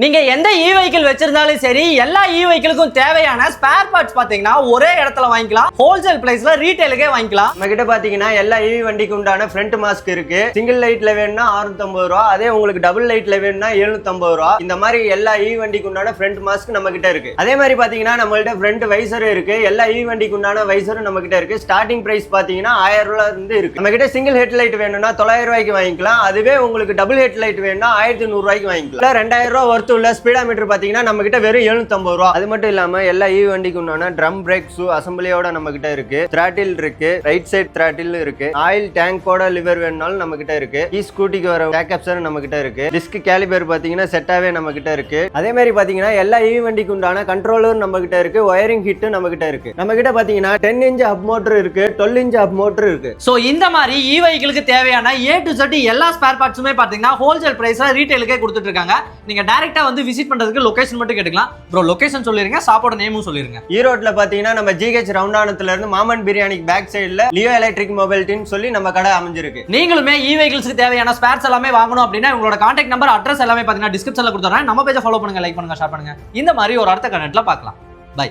நீங்க எந்த e vehicle வச்சிருந்தாலும் சரி எல்லா இ வெஹிக்கிளுக்கும் தேவையான ஸ்பேர் பார்ட்ஸ் பாத்தீங்கன்னா ஒரே இடத்துல வாங்கிக்கலாம். ஹோல்சேல் பிரைஸ்ல ரீட்டைலுக்கே வாங்கிக்கலாம். நம்ம கிட்ட பாத்தீங்கன்னா எல்லா இவி வண்டிக்கு உண்டான ஃப்ரண்ட் மாஸ்க் இருக்கு. சிங்கிள் லைட்ல வேணும்னா 650 ரூபா அதே உங்களுக்கு டபுள் லைட்ல வேணும்னா 750 ரூபா. இந்த மாதிரி எல்லா இவி வண்டிக்கு உண்டான ஃப்ரண்ட் மாஸ்க் நம்ம கிட்ட இருக்கு. அதே மாதிரி பாத்தீங்கன்னா நம்மள்ட்ட ஃப்ரண்ட் வைசர் இருக்கு. எல்லா இவி வண்டிக்கு உண்டான வைசரும் நம்ம கிட்ட இருக்கு. ஸ்டார்டிங் பிரைஸ் பாத்தீங்கன்னா ஆயிரம் ரூபாய் இருந்து இருக்கு. நம்ம கிட்ட சிங்கிள் ஹெட் லைட் வேணும்னா தொள்ளாயிரம் ரூபாய்க்கு வாங்கிக்கலாம். அதுவே உங்களுக்கு டபுள் ஹெட் லைட் வேணும்னா ஆயிரத்தி நூறு ரூபாய்க்கு வாங்கிக்கலாம். ரெண்டாயிரம் ரூபாய் ஒர்த்து ஸ்பீடா மீட்டர் பாத்தீங்கன்னா நம்ம கிட்ட வெறும் 750 ரூபா. அது மட்டும் இல்லாம எல்லா இ வண்டிக்கு உண்டான ட்ரம் பிரேக் ஷூ அசம்பிளியோட நம்ம கிட்ட இருக்கு. திராட்டில் இருக்கு. ரைட் சைடு திராட்டில் இருக்கு. ஆயில் டேங்கோட லிவர் வேணும்னாலும் நம்ம கிட்ட இருக்கு. இ ஸ்கூட்டிக்கு வர பேக்கப்ஸர் நம்ம கிட்ட இருக்கு. டிஸ்க் கேலிபர் பாத்தீங்கன்னா செட்டாவே நம்ம கிட்ட இருக்கு. அதே மாதிரி பாத்தீங்கன்னா எல்லா இ வண்டிக்கு உண்டான கண்ட்ரோலரும் நம்ம கிட்ட இருக்கு. ஒயரிங் ஹிட்டும் நம்ம கிட்ட இருக்கு. நம்ம கிட்ட பாத்தீங்கன்னா டென் இன்ச் அப் மோட்டர் இருக்கு. டுவெல் இன்ச் அப் மோட்டர் இருக்கு. ஸோ இந்த மாதிரி இ வெஹிக்கிளுக்கு தேவையான ஏ டு Z எல்லா ஸ்பேர் பார்ட்ஸுமே பார்த்தீங்கன்னா ஹோல்சேல் ப்ரைஸில் ரீட்டைலுக்கே கொடுத்துட்டு இருக்காங்க. நீங்கள் டேரெக்டாக வந்து விசிட் பண்ணுறதுக்கு லொகேஷன் மட்டும் கேட்டுக்கலாம். ப்ரோ லொகேஷன் சொல்லிருங்க சாப்பாடு நேமும் சொல்லிருங்க. ஈரோட்ல பாத்தீங்கன்னா நம்ம ஜிஹெச் ரவுண்டானத்துல இருந்து மாமன் பிரியாணிக்கு பேக் சைடுல லியோ எலக்ட்ரிக் மொபைல்ட்டின்னு சொல்லி நம்ம கடை அமைஞ்சிருக்கு. நீங்களுமே இ வெஹிக்கிள்ஸ்க்கு தேவையான ஸ்பேர்ஸ் எல்லாமே வாங்கணும் அப்படின்னா உங்களோட கான்டாக்ட் நம்பர் அட்ரஸ் எல்லாமே பார்த்தீங்கன்னா டிஸ்கிரிப்ஷனில் கொடுத்துறேன். நம்ம பேஜை ஃபாலோ பண்ணுங்க லைக் பண்ணுங்க ஷேர் பண்ணுங்க. இந்த மாதிரி ஒரு அடுத்த கண்டென்ட்ல பார்க்கலாம். பை